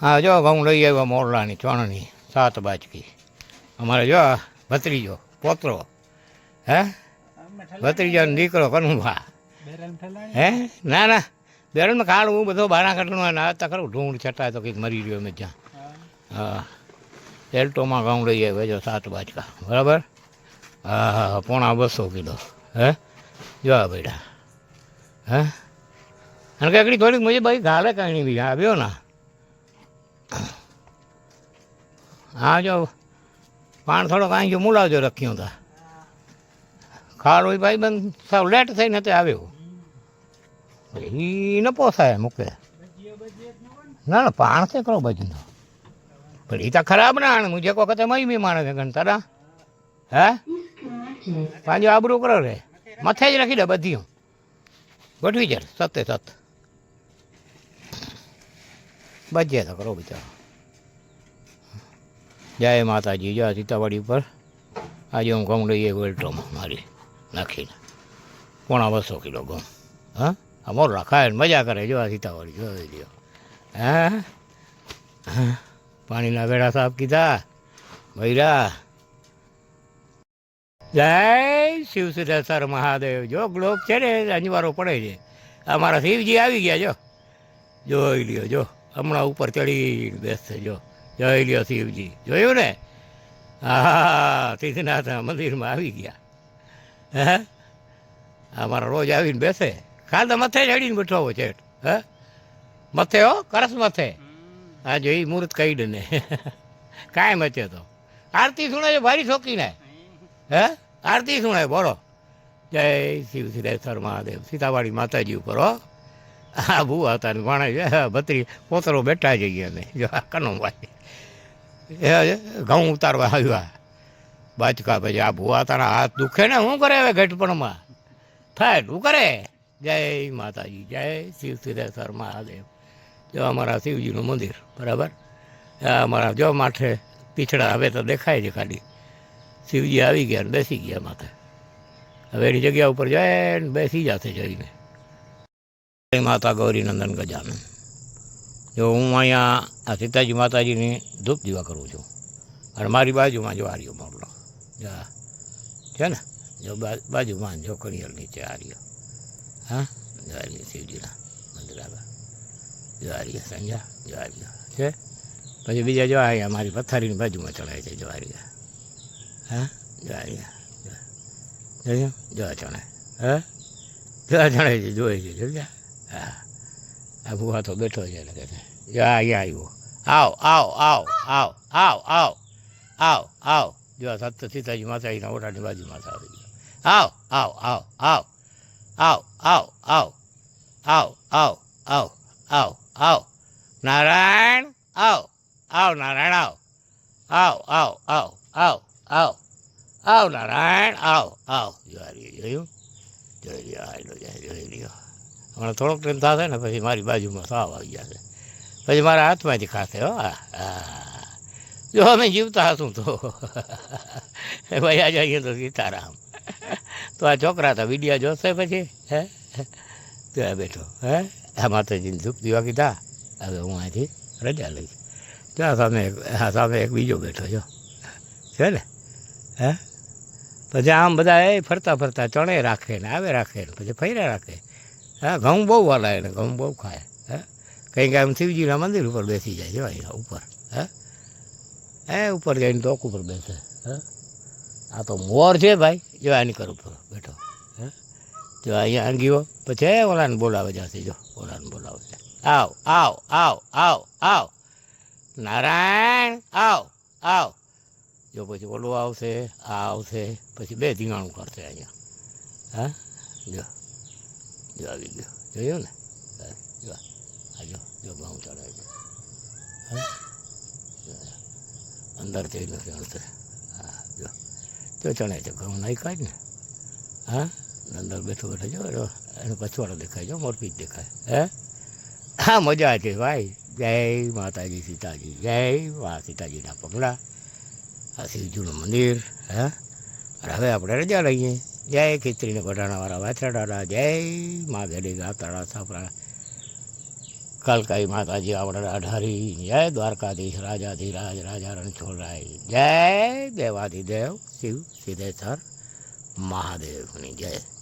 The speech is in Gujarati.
હા જો ઘઉં લઈ આવ્યા મોરલાની ચણની સાત બાજકી અમારે જો ભત્રીજો પોતરો હે? ભત્રીજાનો દીકરો કનુભા. હે? ના ના. બેરણમાં હું બધો બારા કાઢવાનું ના હતા ખરું ઢૂંઢ છટાય તો કંઈક મરી રહ્યો મેં ત્યાં હા. એલ્ટોમાં ઘઉં લઈ આવ્યો જો સાત બાજકા. બરાબર? હા હા પોણા બસો કિલો. હે? જો બેટા હે? અને કાંકડી થોડીક મજા ભાઈ ગાલે કાંઈ નહીં આવ્યો ના. હા, જો, પાણ થોડો કાંઈ જો મુલાવજો રખ્યો હતા ખાડો ભાઈ બંધ સાવ લેટ થઈને તે આવ્યો એ ન પોસાય મૂકે ના ના, પાણ છે કરો બાજુનો પણ એ તો ખરાબ ના આણે. મુજે વખતે મય બી માણે ગણતા હે? પાંજો આબરું કરો રે. મથે જ રાખી દે બધી ગોઠવી જ, સતે સત. બજે તો કરો બિચારો. જય માતાજી, જય સીતાવાડી ઉપર. આજે હું ઘઉં લઈએ વેલટોમાં મારી નાખીને. પોણા બસો કિલો ઘઉં. હા? અમોર રખાય મજા કરે. જો આ સીતાવાડી જોઈ લ્યો હા. પાણીના વેડા સાફ કીધા. ભૈરા. જય શિવ સિદ્ધેશ્વર મહાદેવ. જો ગ્લોબ છે ને અનિવારો પડે છે. અમારા શિવજી આવી ગયા, જો. જોઈ લ્યો, જો. હમણાં ઉપર ચડી બેસશે, જો. જોઈ લ્યો શિવજી. જોયું ને? હા તીર્થનાથ મંદિરમાં આવી ગયા. હે? અમારા રોજ આવીને બેસે. ખાલી મથે ચડીને બેઠો હોય છે હે? મથે હો? કરસ મથે. હા જો એ મુહૂર્ત કહી દે ને. કાંઈ મચે તો. આરતી સુણે છે ભારી શોખીને હે. આરતી સુણે બોલો. જય શિવ સિદ્ધેશ્વર મહાદેવ. સીતાવાડી માતાજી ઉપર હો. હા ભૂવા હતા ને ભણે ભત્રી પોતરો બેઠા જઈએ અમે જો કનોભાઈ એ ઘઉં ઉતારવા આવ્યા. બાચકા પછી આ ભૂવા તારા હાથ દુખે ને? શું કરે હવે ઘટપણમાં? થાય શું કરે? જય માતાજી, જય શિવ સિદ્ધેશ્વર મહાદેવ. જો, અમારા શિવજીનું મંદિર, બરાબર? અમારા જો માથે પીછડા હવે તો દેખાય છે ખાલી. શિવજી આવી ગયા ને બેસી ગયા માથે. હવે એની જગ્યા ઉપર જાય ને બેસી જશે જઈને. માતા ગૌરી નંદન ગજાનન. જો હું અહીંયા સીતાજી માતાજીની ધૂપ દીવા કરું છું, અને મારી બાજુમાં જો આર્યો મોરલો. જા, છે ને? જો બાજુમાં જો કણિયલ નીચે આર્યો. હા? જો આર્યો શિવજીના મંદિર જો આર્યો સંજા જો આર્યો, છે? પછી બીજા જો અહીંયા મારી પથારીની બાજુમાં ચડાય છે, જો આર્યા. હા? જો આર્યા, જો. ચણાય હા? જો ચણાય છે, જોઈ છે જોયા હા આ ભૂવા તો બેઠો છે એટલે કે જો આ અહીંયા આવ્યો આવ આવ આવ આવ આવ આવ આવ આવ જો સત્ય સીતાજી માતાજીના ઓટાની બાજુમાં આવી ગયો આવ આવ આવ આવ આવ આવ આવ આવ આવ આવ આવ નારાયણ આવ આવ નારાયણ આવ આવ આવ આવ આવ આવ આવ નારાયણ આવ આવ જોઈ રહ્યો જોઈ રહ્યો જોઈ લ્યો હમણાં થોડોક ટાઈમ થશે ને પછી મારી બાજુમાં સાવ આવી જશે પછી મારા હાથમાંથી ખાશે, હો, આ. જો અમે જીવતા હશું તો. ભાઈ આ જઈએ તો સીતારામ. તો આ છોકરા તો વિડીયા જોશે પછી, હે? ત્યાં બેઠો, હે? આ માતાજીને ધૂપ દીવા કીધા હવે હું અહીંથી રજા લઈશ. ત્યાં સામે આ સામે એક બીજો બેઠો છો છે ને? હે? પછી આમ બધા એ ફરતા ફરતા ચણે રાખે ને, આવે રાખે ને, પછી ફર્યા રાખે. હા, ઘઉં બહુ વાલાય એને, ઘઉં બહુ ખાય, હે? કંઈક આમ શિવજીના મંદિર ઉપર બેસી જાય જો અહીંયા ઉપર, હે? એ ઉપર જઈને ટોક ઉપર બેસે, હે? આ તો મોર છે ભાઈ, જો આની કર ઉપર બેઠો, હે? જો અહીંયા આંગીઓ પછી, હે, ઓલાને બોલાવે જાતે જો, ઓલાને બોલાવે છે. આવ આવ આવ આવ આવ. નારાયણ, આવ આવ. જો પછી ઓલું આવશે, આ આવશે, પછી બે ધીંગાણું કરશે અહીંયા, હા? જો. જો આવી ગયો જોયું ને બસ જો આ જો જો ઘઉં ચડે છે હા નથી ચણશે હા જો જો ચણાય છે ઘઉં નહીં કાઢ ને હા અંદર બેઠો બેઠો જો જો એનો પછવાડો દેખાય જો મોરપીચ દેખાય હે હા મજા છે ભાઈ જય માતાજી સીતાજી જય મા સીતાજીના પગલા આ શિવજીનું મંદિર હે હવે આપણે રજા લઈએ જય ખીચડીને ગઢાણાવાળા વાછરાડા જય મા ગેડી ગાતરાળા સાપરા કલકાઈ માતાજી આવડા અઢારી, જય દ્વારકાધીશ, રાજાધિરાજ, રાજા રણછોડરાય, જય દેવાધિદેવ શિવ, સિદ્ધેશ્વર, મહાદેવની જય.